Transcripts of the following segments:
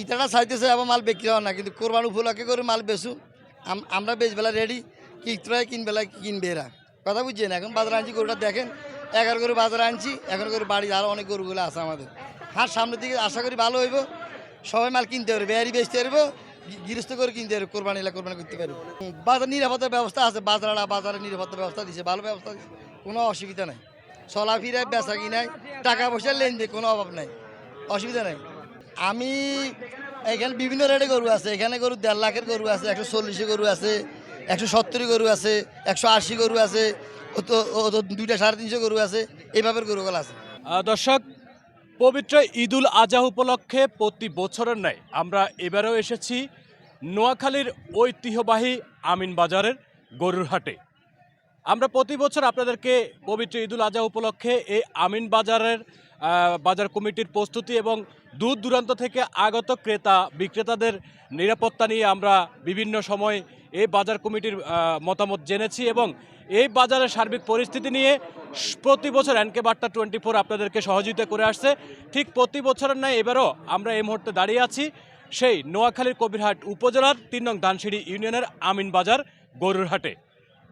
কিতাটা চাইতেছে আবার মাল বিক্রি হয় না, কিন্তু কোরবান উপলক্ষে করে মাল বেচু। আম- আমরা বেচবেলা রেডি কিতরায় কিনবেলা কিনবে এরা। কথা বুঝছেন? এখন বাজার আনছি, গরুটা দেখেন, এগারো করে বাজার আনছি, এখন করে বাড়ি আরও অনেক গরুগুলো আছে আমাদের। হাট সামনের দিকে আশা করি ভালো হইব, সবাই মাল কিনতে পারবে, বেয়ারি বেচতে পারব গৃহস্থ করে কিনতে পারবে, কোরবানি এলাকা কোরবানি করতে পারবে। বাজার নিরাপত্তার ব্যবস্থা আছে বাজারটা বাজারের নিরাপত্তার ব্যবস্থা দিছে, ভালো ব্যবস্থা কোনো অসুবিধা নাই। চলাফিরায় বেচা কিনায় টাকা পয়সার লেনদেন, কোনো অভাব নাই, অসুবিধা নাই। আমি এখানে বিভিন্ন রেটে গরু আছে। এখানে গরু দেড় লাখের গরু আছে, একশো চল্লিশে গরু আছে, একশো সত্তরে গরু আছে, একশো আশি গরু আছে ও তো ও তো দুইটা সাড়ে তিনশো গরু আছে এইভাবে গরুগুলো আছে। দর্শক, পবিত্র ঈদুল আজহা উপলক্ষে প্রতি বছরের ন্যায় আমরা এবারেও এসেছি নোয়াখালীর ঐতিহ্যবাহী আমিন বাজারের গরুর হাটে। আমরা প্রতি বছর আপনাদেরকে পবিত্র ঈদুল আজহা উপলক্ষে এই আমিন বাজারের বাজার কমিটির প্রস্তুতি এবং দূর দূরান্ত থেকে আগত ক্রেতা, বিক্রেতাদের নিরাপত্তা নিয়ে আমরা বিভিন্ন সময় এই বাজার কমিটির মতামত জেনেছি এবং এই বাজারের সার্বিক পরিস্থিতি নিয়ে প্রতি বছর এনকে বার্তা টোয়েন্টি ফোর আপনাদেরকে সহযোগিতা করে আসছে। ঠিক প্রতি বছরের ন্যায় এবারও আমরা এই মুহূর্তে দাঁড়িয়ে আছি। সেই নোয়াখালীর কবিরহাট উপজেলার তিন নং দানসিঁড়ি ইউনিয়নের আমিন বাজার, গরুর হাটে।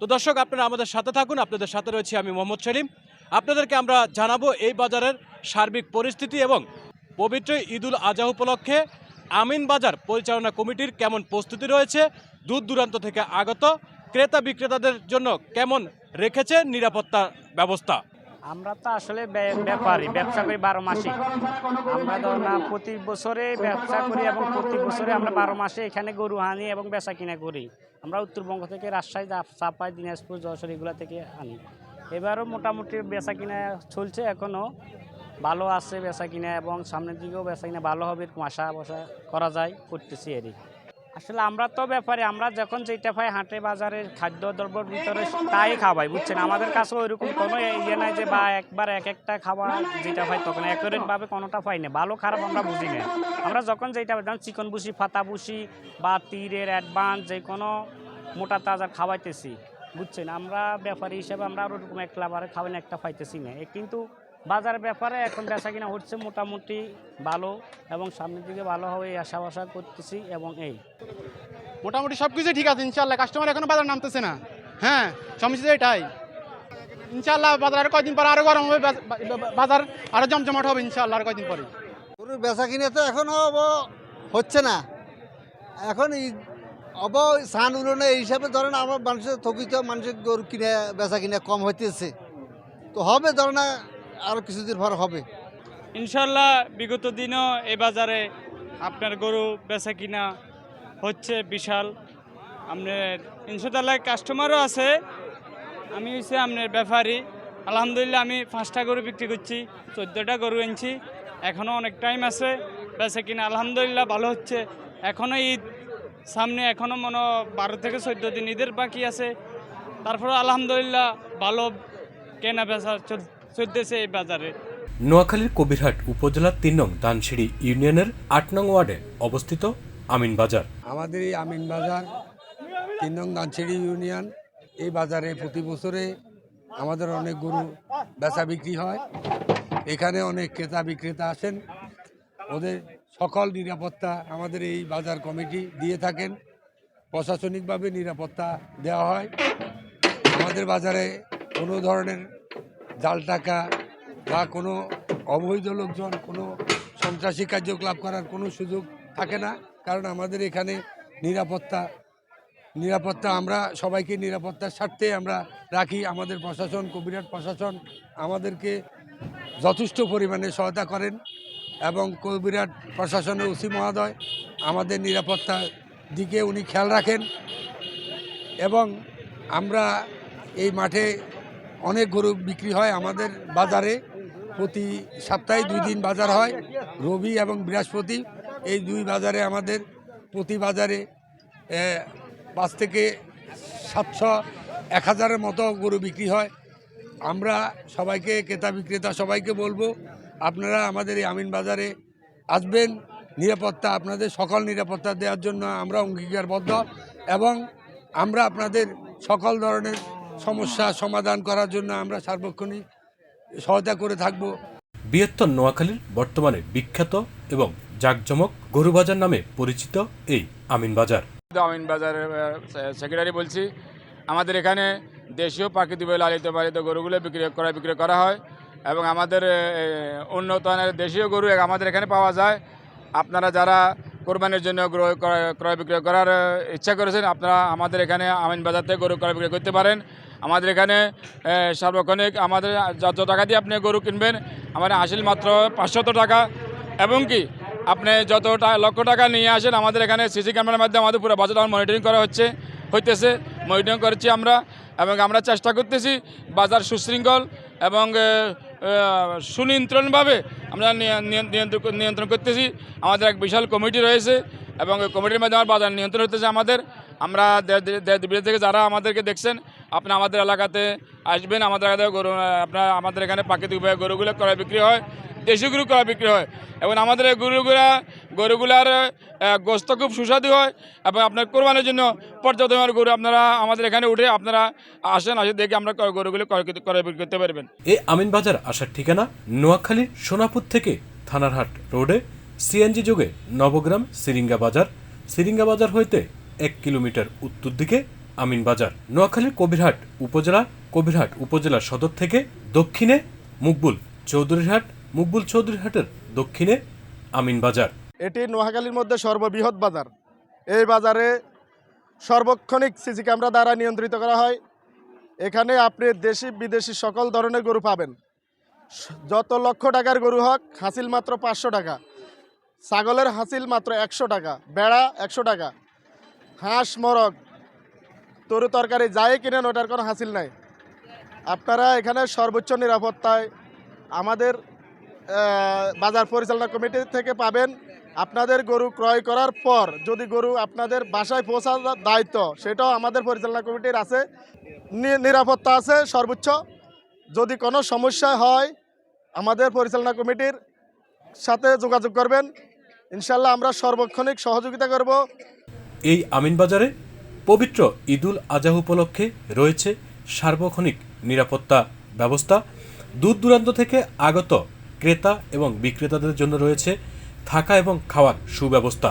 তো দর্শক, আপনারা আমাদের সাথে থাকুন। আপনাদের সাথে রয়েছি আমি মোহাম্মদ সেলিম। আপনাদেরকে আমরা জানাব এই বাজারের সার্বিক পরিস্থিতি এবং পবিত্র ঈদুল আজহা উপলক্ষে আমিন বাজার পরিচালনা কমিটির কেমন প্রস্তুতি রয়েছে দূর দূরান্ত থেকে আগত ক্রেতা বিক্রেতাদের জন্য কেমন রেখেছে নিরাপত্তা ব্যবস্থা? আমরা তো আসলে ব্যাপারী, ব্যবসা করি বারো মাসে আমরা ধর না প্রতি বছরে ব্যবসা করি এবং প্রতি বছরে আমরা বারো মাসে এখানে গরু আনি এবং বেচা কিনা করি। আমরা উত্তরবঙ্গ থেকে রাজশাহী চাপাই, দিনাজপুর, যশোর এগুলো থেকে আনি। এবারও মোটামুটি বেচা কিনা চলছে এখনও ভালো আছে, বেচা কিনা এবং সামনের দিকেও বেচা কিনা ভালো হবে এরকম আশা বসা করা যায়, করতেছি এরই। আসলে আমরা তো ব্যাপারে, আমরা যখন যেটা পাই হাটে বাজারে খাদ্য দ্রব্যের ভিতরে তাই খাওয়াই বুঝছেন? আমাদের কাছে ওইরকম কোনো ইয়ে নাই যে বা একবার এক একটা খাবার যেটা পাই তখন অ্যাকুরেট ভাবে কোনোটা পাই না। ভালো, খারাপ আমরা বুঝি না। আমরা যখন যেটা যেমন চিকন বুসি, ফাতা বুসি বা তীরের অ্যাডভান্স যে কোনো মোটা তাজা খাওয়াইতেছি, বুঝছেন? আমরা ব্যাপারী হিসেবে আমরা ওরকম এক লাভারে খাওয়াই না একটা পাইতেছি না। কিন্তু বাজার ব্যাপারে এখন বেচা কিনা হচ্ছে মোটামুটি ভালো এবং সামনের দিকে ভালো হবে এই আশা আশা করতেছি এবং এই। মোটামুটি সব কিছুই ঠিক আছে ইনশাল্লাহ কাস্টমার এখনও বাজার নামতেছে না। হ্যাঁ সমস্যা এটাই। ইনশাল্লাহ বাজার আরও কয়দিন পরে আরও গরম হবে বাজার আরও জমজমাট হবে ইনশাল্লাহ আর কয়দিন পরে। গরুর বেচা কিনে তো এখনও অব হচ্ছে না। এখন এই অব সান উড়নে এই হিসাবে ধরেন আমার মানুষের থকিত মানুষের গরু কিনে বেচা কিনে কম হইতেছে। তো হবে ধরেন আরও কিছুদিন পর হবে। ইনশাল্লাহ বিগত দিনও এ বাজারে আপনার গরু বেচা কিনা হচ্ছে বিশাল। আপনার ইনশাল্লাহ কাস্টমারও আছে। আমি হচ্ছে আপনার ব্যাপারী। আলহামদুলিল্লাহ আমি পাঁচটা গরু বিক্রি করছি, চোদ্দোটা গরু এনেছি। এখনও অনেক টাইম আছে বেচা কিনা। আলহামদুলিল্লাহ ভালো হচ্ছে। এখনও ঈদ, সামনে এখনও মনে বারো থেকে চোদ্দ দিন ঈদের বাকি আছে। তারপরে আলহামদুলিল্লাহ ভালো কেনা বেচা চল- চলতেছে এই বাজারে। নোয়াখালীর কবিরহাট উপজেলার তিন নং দানসিঁড়ি ইউনিয়নের আট নং ওয়ার্ডে অবস্থিত আমিন বাজার। আমাদের এই আমিন বাজার তিন নং দানছিড়ি ইউনিয়ন এই বাজারে প্রতি বছরে আমাদের অনেক গরু বেচা বিক্রি হয়। এখানে অনেক ক্রেতা বিক্রেতা আসেন। ওদের সকল নিরাপত্তা আমাদের এই বাজার কমিটি দিয়ে থাকেন। প্রশাসনিকভাবে নিরাপত্তা দেওয়া হয়। আমাদের বাজারে কোনো ধরনের জাল টাকা বা কোনো অবৈধ লোকজন, কোনো সন্ত্রাসী কার্যকলাপ করার কোনো সুযোগ থাকে না। কারণ আমাদের এখানে নিরাপত্তা নিরাপত্তা আমরা সবাইকে নিরাপত্তার স্বার্থে আমরা রাখি। আমাদের প্রশাসন কবিরাট প্রশাসন আমাদেরকে যথেষ্ট পরিমাণে সহায়তা করেন এবং কবিরাট প্রশাসনের ওসি মহোদয় আমাদের নিরাপত্তার দিকে উনি খেয়াল রাখেন এবং আমরা এই মাঠে অনেক গরু বিক্রি হয় আমাদের বাজারে। প্রতি সপ্তাহে দুই দিন বাজার হয়, রবি এবং বৃহস্পতি। এই দুই বাজারে আমাদের প্রতি বাজারে পাঁচ থেকে সাতশো, এক হাজারের মতো গরু বিক্রি হয়। আমরা সবাইকে, ক্রেতা বিক্রেতা সবাইকে বলব, আপনারা আমাদের এই আমিন বাজারে আসবেন। নিরাপত্তা, আপনাদের সকল নিরাপত্তা দেওয়ার জন্য আমরা অঙ্গীকারবদ্ধ এবং আমরা আপনাদের সকল ধরনের সমস্যা সমাধান করার জন্য আমরা সার্বক্ষণিক সহায়তা করে থাকব। বৃহত্তর নোয়াখালীর বর্তমানে বিখ্যাত এবং জাকজমক গরু বাজার নামে পরিচিত এই আমিন বাজার। আমিন বাজারের সেক্রেটারি বলছি আমাদের এখানে দেশীয় প্রাকৃতিক লালিত পালিত গরুগুলো বিক্রি ক্রয় বিক্রয় করা হয় এবং আমাদের উন্নত দেশীয় গরু আমাদের এখানে পাওয়া যায়। আপনারা যারা কোরবানির জন্য ক্রয় ক্রয়- ক্রয় বিক্রয় করার ইচ্ছা করেছেন। আপনারা আমাদের এখানে আমিন বাজার থেকে গরু ক্রয় বিক্রয় করতে পারেন। আমাদের এখানে সার্বক্ষণিক আমাদের যত টাকা দিয়ে আপনি গরু কিনবেন আমাদের আসিল মাত্র পাঁচশত টাকা। এবং কি, আপনি যত লক্ষ টাকা নিয়ে আসেন, আমাদের এখানে সিসি ক্যামেরার মাধ্যমে আমাদের পুরো বাজার মনিটরিং করা হচ্ছে, হইতেছে। মনিটরিং করছি আমরা এবং আমরা চেষ্টা করতেছি বাজার সুশৃঙ্খল এবং সুনিয়ন্ত্রণভাবে আমরা নিয়- নিয়- নিয়ন্ত্রণ করতেছি। আমাদের এক বিশাল কমিটি রয়েছে এবং কমিটির মাধ্যমে বাজার নিয়ন্ত্রণ হতেছে আমাদের। আমরা দেশ দেশ বিদেশ থেকে যারা আমাদেরকে দেখছেন, আপনি আমাদের এলাকাতে আসবেন। আমাদের এলাকাতে গরু আপনার আমাদের এখানে প্রাকৃতিকভাবে গরুগুলো ক্রয় বিক্রি হয়। দেশি গরু ক্রয় বিক্রি হয়। এবং আমাদের এই গরুগুলা, গরুগুলার গোস্ত খুব সুস্বাদু হয়। এবং আপনার কোরবানির জন্য পর্যাপ্ত গরু আপনারা আমাদের এখানে উঠে আপনারা আসেন, আসে দেখে আমরা গরুগুলো ক্রয় বিক্রি করতে পারবেন। এই আমিন বাজার আসার ঠিকানা নোয়াখালীর সোনাপুর থেকে থানারহাট রোডে, সিএনজি যোগে নবগ্রাম সিরিঙ্গা বাজার। সিরিঙ্গা বাজার হইতে এক কিলোমিটার উত্তর দিকে আমিন বাজার। নোয়াখালীর কবিরহাট উপজেলা কবিরহাট উপজেলা সদর থেকে দক্ষিণে মুকবুল চৌধুরীহাট মুকবুল চৌধুরীহাটের দক্ষিণে আমিন বাজার। এটি নোয়াখালীর মধ্যে সর্ববৃহৎ বাজার। এই বাজারে সর্বক্ষণিক সিসি ক্যামেরা দ্বারা নিয়ন্ত্রিত করা হয়। এখানে আপনি দেশি, বিদেশি সকল ধরনের গরু পাবেন। যত লক্ষ টাকার গরু হোক, হাসিল মাত্র পাঁচশো টাকা। ছাগলের হাসিল মাত্র একশো টাকা। বেড়া একশো টাকা। হাঁস, মরগ, তরু তরকারি যাই কিনেন, ওটার কোনো হাসিল নাই। আপনারা এখানে সর্বোচ্চ নিরাপত্তায় আমাদের বাজার পরিচালনা কমিটি থেকে পাবেন আপনাদের গরু ক্রয় করার পর যদি গরু আপনাদের বাসায় পৌঁছার দায়িত্ব, সেটাও আমাদের পরিচালনা কমিটির আছে। নিরাপত্তা আছে সর্বোচ্চ। যদি কোনো সমস্যা হয়, আমাদের পরিচালনা কমিটির সাথে যোগাযোগ করবেন। ইনশাল্লাহ আমরা সর্বক্ষণিক সহযোগিতা করব। এই আমিন বাজারে পবিত্র ঈদুল আজহা উপলক্ষে রয়েছে সার্বক্ষণিক নিরাপত্তা ব্যবস্থা। দূর দূরান্ত থেকে আগত ক্রেতা এবং বিক্রেতাদের জন্য রয়েছে থাকা এবং খাওয়ার সুব্যবস্থা।